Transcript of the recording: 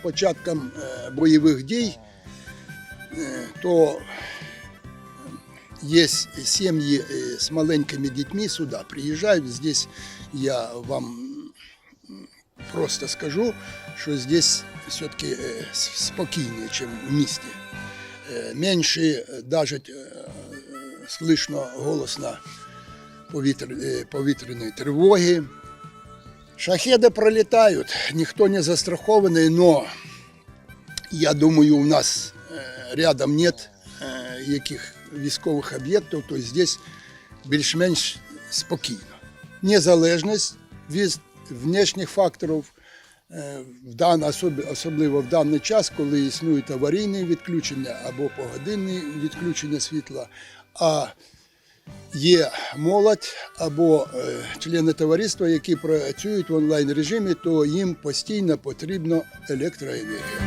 початком е, бойових дій, е, то есть семьи э, с маленькими детьми сюда приезжают. Здесь я вам м, просто скажу, что здесь все-таки спокойнее, чем в місті. Э, Меньше э, даже э, слышно голосно повітря, е, повітряної тривоги. Шахеди пролітають, ніхто не застрахований, но я думаю, у нас э, рядом нет э, яких військових об'єктів, то здесь більш-менш спокійно. Незалежність від внешніх факторів, е, особливо в даний час, коли існують аварійні відключення або погодинні відключення світла, а є молодь або е, члени товариства, які працюють в онлайн режимі, то їм постійно потрібна електроенергія.